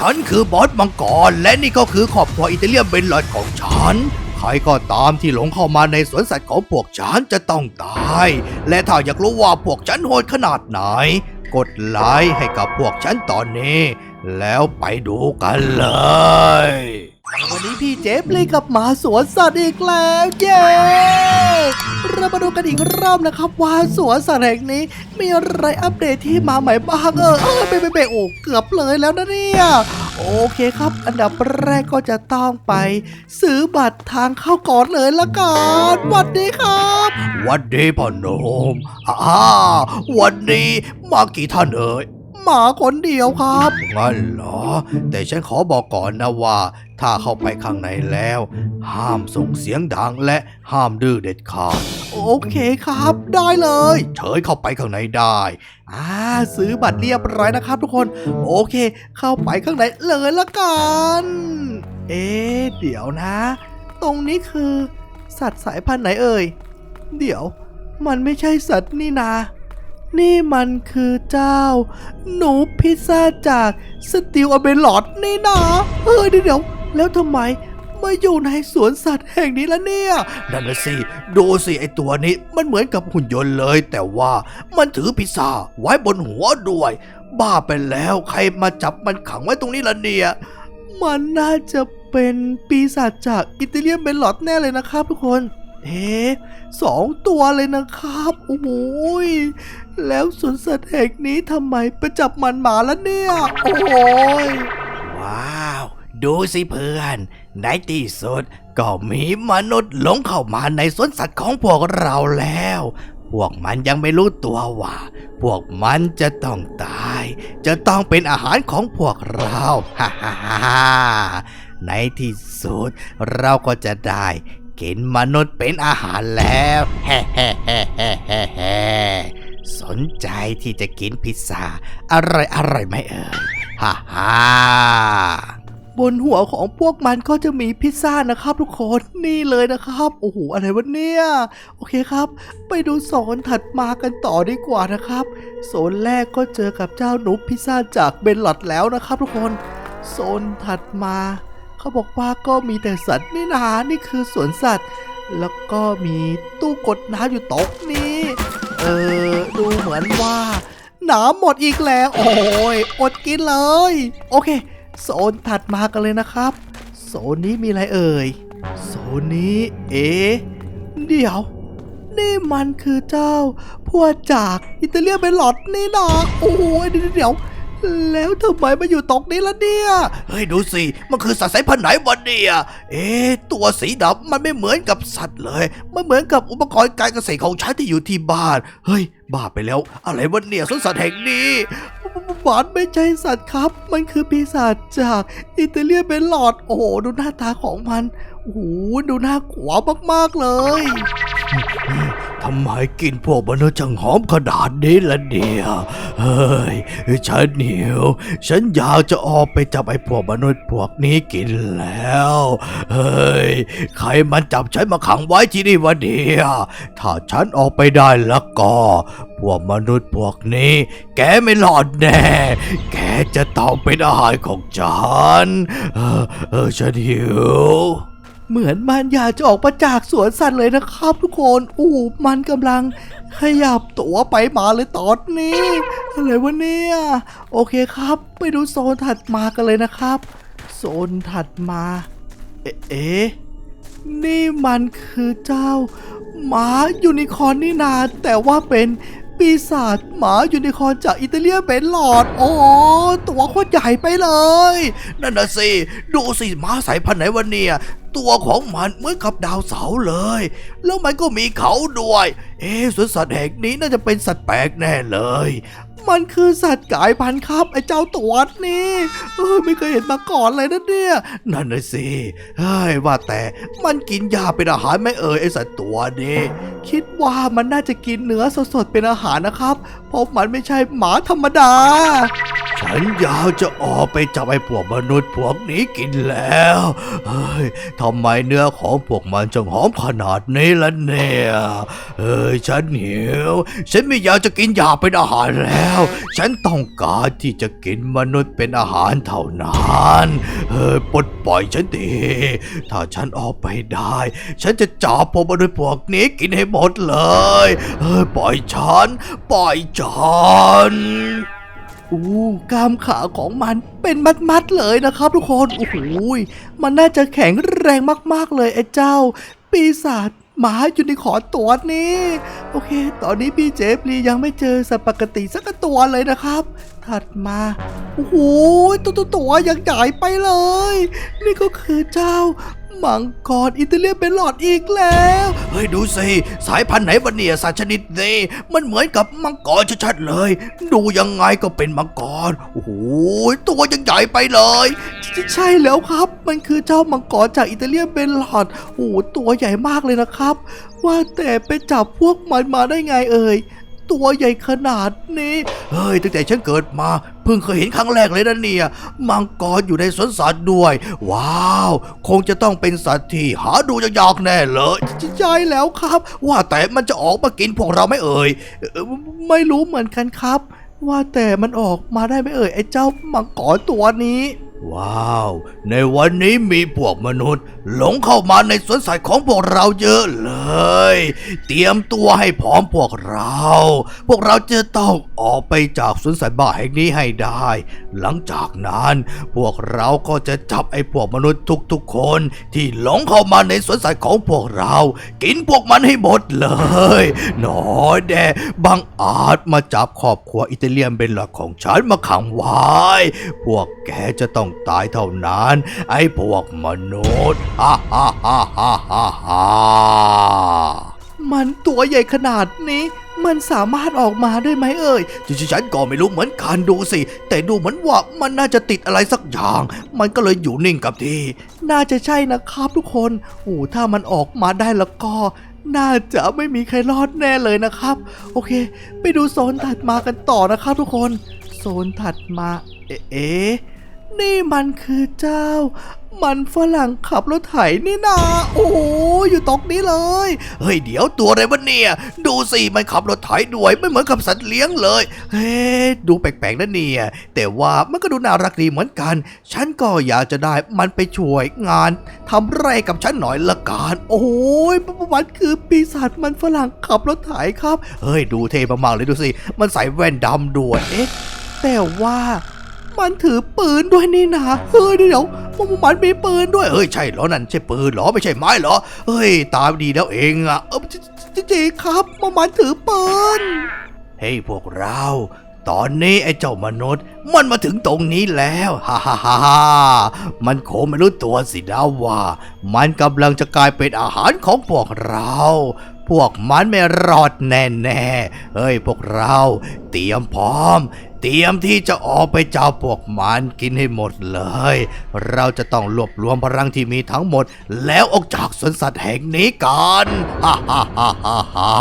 ฉันคือบอสมังกรและนี่ก็คือครอบครัวอิตาเลียนเบนลอดของฉัน ใครก็ตามที่หลงเข้ามาในสวนสัตว์ของพวกฉันจะต้องตาย และถ้าอยากรู้ว่าพวกฉันโหดขนาดไหน กดไลค์ให้กับพวกฉันตอนนี้ แล้วไปดูกันเลย วันนี้พี่เจฟเลยกับหมาสวนสัตว์อีกแล้วเย้เรามาดูกันอีกรอบนะครับว่าสวนสัตว์แห่งนี้ มีอะไรอัปเดตที่มาใหม่บ้างเออเออเบเบเบโอ้เกือบเลยแล้วนะเนี่ยโอเคครับ อันดับแรกก็จะต้องไป ซื้อบัตรทางเข้าก่อนเลยละกันวัสดีครับวันดีพ่อหนุ่มอ่าวันนี้มากี่ท่านเอ่ย หมาคนเดียวครับงั้นเหรอ แต่ฉันขอบอกก่อนนะว่า ถ้าเข้าไปข้างในแล้ว ห้ามส่งเสียงดังและห้ามดื้อเด็ดขาดโอเคครับ ได้เลยเฉยเข้าไปข้างในได้อ่าซื้อบัตรเรียบร้อยนะครับทุกคน โอเค เข้าไปข้างในเลยละกัน เอ๊ะเดี๋ยวนะ ตรงนี้คือ สัตว์สายพันธุ์ไหนเอ่ย เดี๋ยว มันไม่ใช่สัตว์นี่นา นี่มันคือเจ้า หนูพิซซ่าจากสติลอเบลอดนี่นาเฮ้ยเดี๋ยวเด๋วแล้วทำไมมาอยู่ในสวนสัตว์แห่งนี้ละเนี่ย นั่นนะสิ ดูสิไอตัวนี้มันเหมือนกับหุ่นยนต์เลย แต่ว่ามันถือพิซซ่าไว้บนหัวด้วย บ้าไปแล้วใครมาจับมันขังไว้ตรงนี้ล่ะเนี่ย มันน่าจะเป็นปีศาจจากอิตาเลียนเบลลอดแน่เลยนะครับทุกคน เอ๊ะสองตัวเลยนะครับ โอ้ย แล้วสวนสัตว์แห่งนี้ทำไมไปจับมันหมาแล้วเนี่ย โอ้ยว้าว ดูสิเพื่อน ในที่สุดก็มีมนุษย์หลงเข้ามาในสวนสัตว์ของพวกเราแล้ว พวกมันยังไม่รู้ตัวว่า พวกมันจะต้องตาย จะต้องเป็นอาหารของพวกเราฮ่าฮ่าฮ่าในที่สุดเราก็จะได้กินมนุษย์เป็นอาหารแล้วฮ่แฮ่แฮ่แฮ่แฮ่แฮ่ สนใจที่จะกินพิซซ่าอร่อยอร่อยไหมเอ่ยฮ่าฮ่าบนหัวของพวกมันก็จะมีพิซซ่านะครับ ทุกคนนี่เลยนะครับ โอ้โหอะไรวะเนี่ย โอเคครับ ไปดูโซนถัดมากันต่อดีกว่านะครับโซนแรกก็เจอกับเจ้าหนูพิซซ่าจากเบนลอดแล้วนะครับ ทุกคนโซนถัดมา เขาบอกว่าก็มีแต่สัตว์นี่นานี่คือสวนสัตว์ แล้วก็มีตู้กดน้ำอยู่โต๊ะนี้ เออ ดูเหมือนว่าหนามหมดอีกแล้ว โอ้ยอดกินเลย โอเค โซนถัดมากันเลยนะครับ โซนนี้มีอะไรเอ่ย โซนนี้ เอ๊ะเดี๋ยว นี่มันคือเจ้าพวกจากอิตาเลียนเบลลอดนี่นะโอ้ยเดี๋ยวเดี๋ยว แล้วทำไมมาอยู่ตรงนี้ล่ะเนี่ย เฮ้ยดูสิ มันคือสัตว์สายพันธุ์ไหนวะเนี่ย เอ๊ะตัวสีดำมันไม่เหมือนกับสัตว์เลย มันเหมือนกับอุปกรณ์การเกษตรของฉันที่อยู่ที่บ้าน เฮ้ย บ้าไปแล้ว อะไรวะเนี่ยสวนสัตว์แห่งนี้บอสไม่ใช่สัตว์ครับ มันคือปีศาจจากอิตาเลียนเบลลอด โอ้โหดูหน้าตาของมัน โอ้โหดูน่ากลัวมากๆเลย ทำไมกินพวกมนุษย์จังหอมขนาดนี้ละเนี่ยเฮ้ย ฉันหิว ฉันอยากจะออกไปจับไอ้พวกมนุษย์พวกนี้กินแล้ว เฮ้ย ใครมันจับฉันมาขังไว้ที่นี่วะเนี่ยถ้าฉันออกไปได้แล้วก็ พวกมนุษย์พวกนี้ แกไม่รอดแน่ แกจะต้องเป็นอาหารของฉัน เออเออฉันหิว เหมือนมันอยากจะออกมาจากสวนสัตว์เลยนะครับทุกคนอู้มันกำลังขยับตัวไปมาเลยตอนนี้อะไรวะเนี่ยโอเคครับ ไปดูโซนถัดมากันเลยนะครับ โซนถัดมา เอ๊ะเอ๊ะนี่มันคือเจ้าหมายูนิคอร์นนี่นาแต่ว่าเป็น ปีศาจหมายูนิคอนจากอิตาเลียเป็นหลอด โอ้ตัวโคตรใหญ่ไปเลย นั่นน่ะสิ ดูสิหมาสายพันธุ์ไหนวะเนี่ย ตัวของมันเหมือนกับดาวเสาร์เลย แล้วมันก็มีเขาด้วย เอ๊สวนสัตว์แห่งนี้น่าจะเป็นสัตว์แปลกแน่เลย มันคือสัตว์กายพันธุ์ครับ ไอ้เจ้าตัวนี่เออไม่เคยเห็นมาก่อนเลยนะเนี่ย นั่นน่ะสิเฮ้ยว่าแต่มันกินยาเป็นอาหารไหม่เอ่ยไอสัตว์ตัวนี้คิดว่ามันน่าจะกินเนื้อสดๆเป็นอาหารนะครับ เพราะมันไม่ใช่หมาธรรมดา ฉันอยากจะออกไปจับไอ้พวกมนุษย์พวกนี้กินแล้วเฮ้ยทำไมเนื้อของพวกมันจึงหอมขนาดนี้ล่ะเนี่ยเฮ้ยฉันหิว ฉันไม่อยากจะกินหยาเป็นอาหารแล้ว ฉันต้องการที่จะกินมนุษย์เป็นอาหารเท่านั้นเฮ้ยปลดปล่อยฉันทีถ้าฉันออกไปได้ ฉันจะจับพวกมนุษย์พวกนี้กินให้หมดเลยเฮ้ยปล่อยฉัน ปล่อยฉัน อู้กล้ามขาของมันเป็นมัดๆเลยนะครับทุกคนโอ้โหมันน่าจะแข็งแรงมากๆเลยไอ้เจ้า ปีศาจหมาอยู่ในขอตัวนี้ โอเค ตอนนี้พี่เจฟลียังไม่เจอสัตว์ปกติสักตัวเลยนะครับ ถัดมา โอ้โห ตัวตัวตัวยังใหญ่ไปเลย นี่ก็คือเจ้า มังกรอิตาเลียนเป็นหลอดอีกแล้ว เฮ้ยดูสิ สายพันธุ์ไหนวะเนี่ยสัตว์ชนิดนี้มันเหมือนกับมังกรชัดๆเลย ดูยังไงก็เป็นมังกร โอ้โหตัวยังใหญ่ไปเลย ใช่แล้วครับ มันคือเจ้ามังกรจากอิตาเลียนเบนหลอดโอ้โหตัวใหญ่มากเลยนะครับ ว่าแต่ไปจับพวกมันมาได้ไงเอ่ยตัวใหญ่ขนาดนี้ เฮ้ย ตั้งแต่ฉันเกิดมา เพิ่งเคยเห็นครั้งแรกเลยนะเนี่ย มังกรอยู่ในสวนสัตว์ด้วย ว้าว คงจะต้องเป็นสัตว์ที่หาดูยากๆแน่เลยใช่แล้วครับ ว่าแต่มันจะออกมากินพวกเราไหม่เอ่ยเอ่อไม่รู้เหมือนกันครับ ว่าแต่มันออกมาได้ไหมเอ่ยไอ้เจ้ามังกรตัวนี้ว้าว ในวันนี้มีพวกมนุษย์ หลงเข้ามาในสวนสัตว์ของพวกเราเยอะเลย เตรียมตัวให้พร้อมพวกเรา พวกเราจะต้องออกไปจากสวนสัตว์บ้าแห่งนี้ให้ได้ หลังจากนั้น พวกเราก็จะจับไอ้พวกมนุษย์ทุกๆคน ที่หลงเข้ามาในสวนสัตว์ของพวกเรา กินพวกมันให้หมดเลย หนอแดบังอาจมาจับครอบครัวอิตาเลียนเป็นหลักของฉันมาขังไว้ พวกแกจะต้องตายเท่านั้น ไอ้พวกมนุษย์ฮ่าฮ่าฮ่าฮ่าฮ่าฮ่ามันตัวใหญ่ขนาดนี้ มันสามารถออกมาได้ไหมเอ่ยจริงๆฉันก็ไม่รู้เหมือนกันดูสิ แต่ดูเหมือนว่ามันน่าจะติดอะไรสักอย่าง มันก็เลยอยู่นิ่งกับที่ น่าจะใช่นะครับทุกคนโอ้ถ้ามันออกมาได้แล้วก็น่าจะไม่มีใครรอดแน่เลยนะครับ โอเค ไปดูโซนถัดมากันต่อนะครับทุกคน โซนถัดมา เอ๊ะ นี่มันคือเจ้า มันฝรั่งขับรถไถนี่นา โอ้โหอยู่ตรงนี้เลย เฮ้ยเดี๋ยวตัวอะไรวะเนี่ย ดูสิมันขับรถไถด้วยไม่เหมือนกับสัตว์เลี้ยงเลย เฮ้ดูแปลกๆนะเนี่ย แต่ว่ามันก็ดูน่ารักดีเหมือนกัน ฉันก็อยากจะได้มันไปช่วยงานทำไรกับฉันหน่อยละกันโอ้โหมันคือปีศาจมันฝรั่งขับรถไถครับ เฮ้ยดูเท่มากๆเลยดูสิ มันใส่แว่นดำด้วย เอ๊ะแต่ว่า มันถือปืนด้วยนี่นะเฮ้ยเดี๋ยวมันมีปืนด้วยเฮ้ยใช่เหรอนั่นใช่ปืนเหรอไม่ใช่ไม้เหรอเฮ้ยตามดีแล้วเองอะเออจริงครับมันมันถือปืนเฮ้ยพวกเราตอนนี้ไอ้เจ้ามนุษย์ มันมาถึงตรงนี้แล้วฮ่าฮ่าฮ่ามันคงไม่รู้ตัวสินะว่า มันกำลังจะกลายเป็นอาหารของพวกเรา พวกมันไม่รอดแน่ๆเฮ้ยพวกเรา เตรียมพร้อม ตรียมที่จะออกไปจับพวกมันกินให้หมดเลย เราจะต้องรวบรวมพลังที่มีทั้งหมด แล้วออกจากสวนสัตว์แห่งนี้กันฮ่าฮ่าฮ่าฮ่า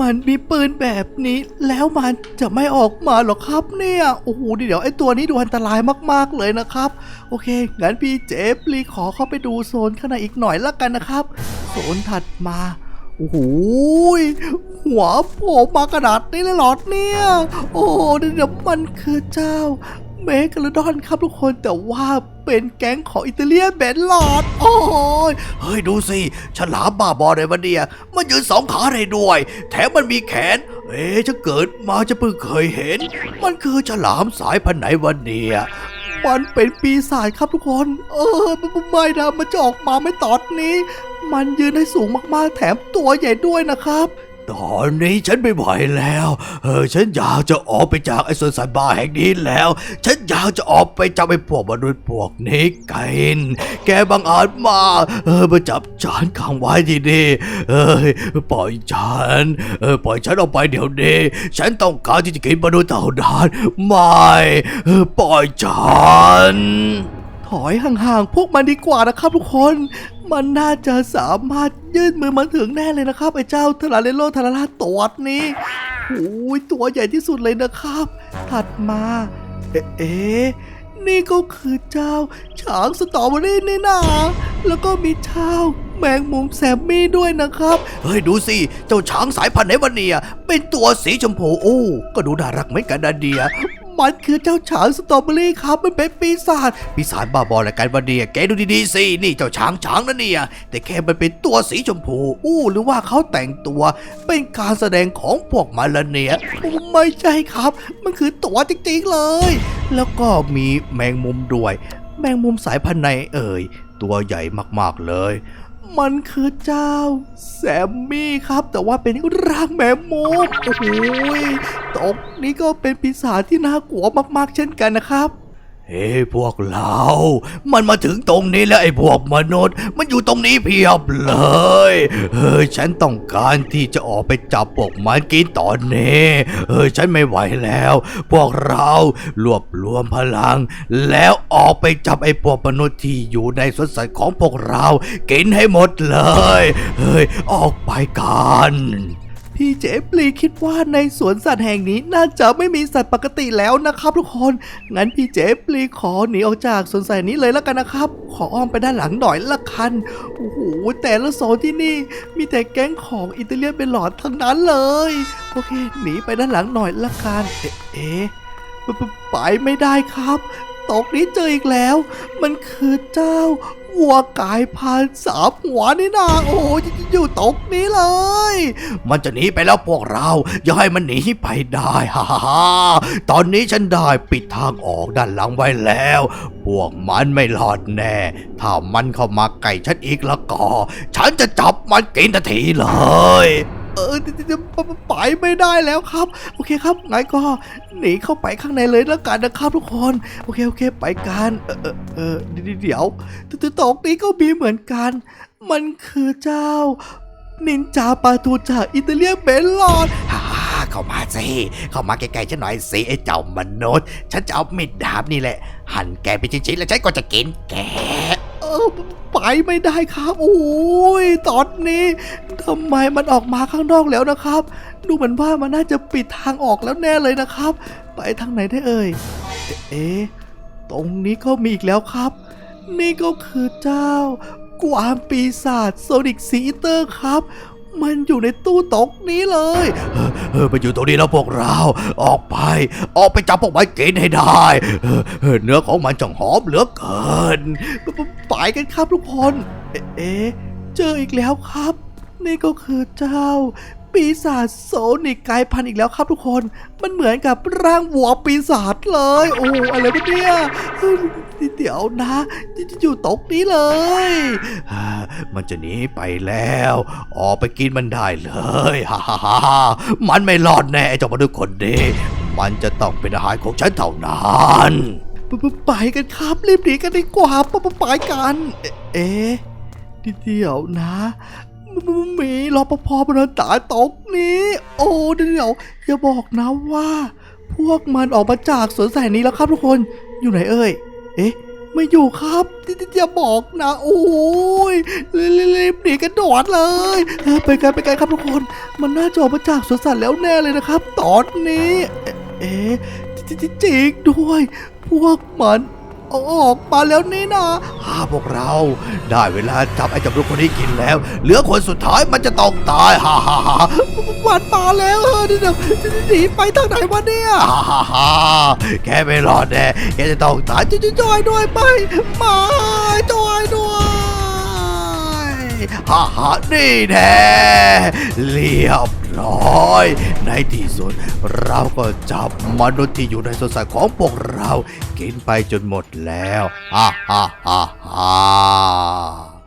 มันมีปืนแบบนี้ แล้วมันจะไม่ออกมาหรอครับเนี่ย โอ้โหเดี๋ยวไอ้ตัวนี้ดูอันตรายมากๆเลยนะครับ โอเค งั้นพี่เจฟลีขอเข้าไปดูโซนข้างในอีกหน่อยละกันนะครับ โซนถัดมาโอ้โห หัวโผล่มาขนาดนี้เลยหรอเนี่ย โอ้เดี๋ยวมันคือเจ้าเมกาลดอนครับทุกคนแต่ว่าเป็นแก๊งของอิตาเลียนเบนหลอด โอ้ยเฮ้ยดูสิฉลามบ้าบอเลยวันเดียมันยืนสองขาได้ด้วย แถมมันมีแขน เอ๊ะจะเกิดมาจะเพิ่งเคยเห็น มันคือฉลามสายพันธุ์ไหนวันเดียมันเป็นปีศาจครับทุกคน เออไม่นะมันจะออกมาไม่ตอนนี้ มันยืนได้สูงมากๆแถมตัวใหญ่ด้วยนะครับ ตอนนี้ฉันไม่ไหวแล้ว เออ ฉันอยากจะออกไปจากไอ้สวนสัตว์บ้าแห่งนี้แล้ว ฉันอยากจะออกไปจับไอ้พวกมนุษย์พวกนี้กิน แกบังอาจมา เออ มาจับฉันขังไว้ที่นี่เอ้ยปล่อยฉัน เออ ปล่อยฉันออกไปเดี๋ยวนี้ ฉันต้องการที่จะกินมนุษย์เท่านั้นไม่ เออ ปล่อยฉัน ถอยห่างๆพวกมันดีกว่านะครับทุกคน มันน่าจะสามารถยื่นมือมาถึงแน่เลยนะครับไอ้เจ้าทาราเลโลทาราลาตัวนี้โอ้ยตัวใหญ่ที่สุดเลยนะครับ ถัดมาเอ๊ะเอ๊ะนี่ก็คือเจ้าช้างสตรอเบอรี่นี่นาแล้วก็มีเจ้าแมงมุมแซมมี่ด้วยนะครับ เฮ้ยดูสิ เจ้าช้างสายพันธุ์ไหนวะเนี่ยเป็นตัวสีชมพูโอ้ก็ดูน่ารักเหมือนกันนะเดีย มันคือเจ้าช้างสตรอเบอรี่ครับ มันเป็นปีศาจ ปีศาจบ้าบออะไรกันวะเนี่ยแกดูดีๆสิ นี่เจ้าช้างช้างนะเนี่ย แต่แค่มันเป็นตัวสีชมพู อู้หรือว่าเขาแต่งตัว เป็นการแสดงของพวกมันละเนี่ย ไม่ใช่ครับ มันคือตัวจริงๆเลย แล้วก็มีแมงมุมด้วย แมงมุมสายพันธุ์ไหนเอ่ย ตัวใหญ่มากๆเลย มันคือเจ้า แซมมี่ครับ แต่ว่าเป็นร่างแมมมุมโอ้โหยตกนี้ก็เป็นปีศาจที่น่ากลัวมากๆ เช่นกันนะครับ เฮ้พวกเรา มันมาถึงตรงนี้แล้วไอ้พวกมนุษย์ มันอยู่ตรงนี้เพียบเลย เฮ้ยฉันต้องการที่จะออกไปจับพวกมันกินตอนนี้ เฮ้ยฉันไม่ไหวแล้ว พวกเรารวบรวมพลัง แล้วออกไปจับไอ้พวกมนุษย์ที่อยู่ในสวนสัตว์ของพวกเรา กินให้หมดเลย เฮ้ยออกไปกัน พี่เจปลีคิดว่าในสวนสัตว์แห่งนี้น่าจะไม่มีสัตว์ปกติแล้วนะครับ ทุกคน งั้นพี่เจปลีขอหนีออกจากสวนสัตว์นี้เลยแล้วกันนะครับ ขออ้อมไปด้านหลังหน่อยละกัน โอ้โห แต่ละโซนที่นี่ มีแต่แก๊งของอิตาเลียนเป็นหลอดทั้งนั้นเลย โอเค หนีไปด้านหลังหน่อยละกัน เอ๊ะไปไม่ได้ครับ ตกนี้เจออีกแล้ว มันคือเจ้าวัวกายพันสามหัวนี่นาโอ้โหอยู่ตกนี้เลย มันจะหนีไปแล้วพวกเราอย่าให้มันหนีไปได้ฮ่าฮ่าฮ่าตอนนี้ฉันได้ปิดทางออกด้านหลังไว้แล้ว พวกมันไม่รอดแน่ ถ้ามันเข้ามาใกล้ฉันอีกแล้วก็ ฉันจะจับมันกินทันทีเลย เออจะไปไม่ได้แล้วครับ โอเคครับงั้นก็หนีเข้าไปข้างในเลยแล้วกันนะครับทุกคน โอเคโอเค ไปกันเออเออเดี๋ยวเดี๋ยวตัวตกนี้ก็มีเหมือนกัน มันคือเจ้า นินจาปาตูจากอิตาเลียนเบลลอนเข้ามาสิ เข้ามาใกล้ๆฉันหน่อยสิไอ้เจ้ามนุษย์ ฉันจะเอามีดดาบนี่แหละ หั่นแกเป็นชิ้นๆแล้วฉันก็จะกินแกเออ ไปไม่ได้ครับโอ้ยตอนนี้ทำไมมันออกมาข้างนอกแล้วนะครับ ดูเหมือนว่ามันน่าจะปิดทางออกแล้วแน่เลยนะครับ ไปทางไหนได้เอ่ยเอ๊ะตรงนี้ก็มีอีกแล้วครับ นี่ก็คือเจ้ากวามปีศาจโซนิกซีเตอร์ครับ มันอยู่ในตู้ตกนี้เลยเออไปอยู่ตรงนี้แล้วพวกเรา ออกไป ออกไปจับพวกมันกินให้ได้เนื้อของมันจังหอมเหลือเกินไปกันครับทุกคน เอ๊ะเอ๊ะเจออีกแล้วครับ นี่ก็คือเจ้า ปีศาจโซนิกกลายพันธุ์อีกแล้วครับทุกคน มันเหมือนกับร่างวัวปีศาจเลย โอ้อะไรวะเนี่ยเฮ้ยเดี๋ยวนะจะอยู่ตกนี้เลยอ่ามันจะหนีไปแล้ว ออกไปกินมันได้เลยฮ่าฮ่าฮ่าฮ่ามันไม่รอดแน่ไอ้เจ้ามนุษย์คนนี้ มันจะต้องเป็นอาหารของฉันเท่านั้นไปไปไปกันครับ รีบหนีกันดีกว่าไปไปไปกันเอ๊ะเอ๊ะเดี๋ยวนะ มมมีรปภบนตาตกนี้ โอ้เดี๋ยวอย่าบอกนะว่า พวกมันออกมาจากสวนสายนี้แล้วครับทุกคน อยู่ไหนเอ่ย เอ๊ะ ไม่อยู่ครับอย่าบอกนะ โอ้ยรีบๆหนีกันโดดเลยเออไกันไปไกันครับทุกคน มันน่าจะออกมาจากสวนสัตว์แล้วแน่เลยนะครับ ตอนนี้ เอ๊ะเอ๊ะจริงด้วย พวกมัน อาออกมาแล้วนี่นะถ้าพวกเรา ได้เวลาจับไอ้เจ้ามนุษย์คนนี้กินแล้ว เหลือคนสุดท้ายมันจะต้องตายฮ่าฮ่าฮ่ามันมาแล้วเออเดี๋ยวหนีไปทางไหนวะเนี่ยฮ่าฮ่าฮ่าแกไม่รอดแน่แกจะต้องตายจะจะจอยด้วยไปมาจอยด้วย ฮ่าฮ่านี่แน่เรียบร้อย ในที่สุด เราก็จับมนุษย์ที่อยู่ในสวนสัตว์ของพวกเรา กินไปจนหมดแล้วฮ่าฮ่าฮ่าฮ่า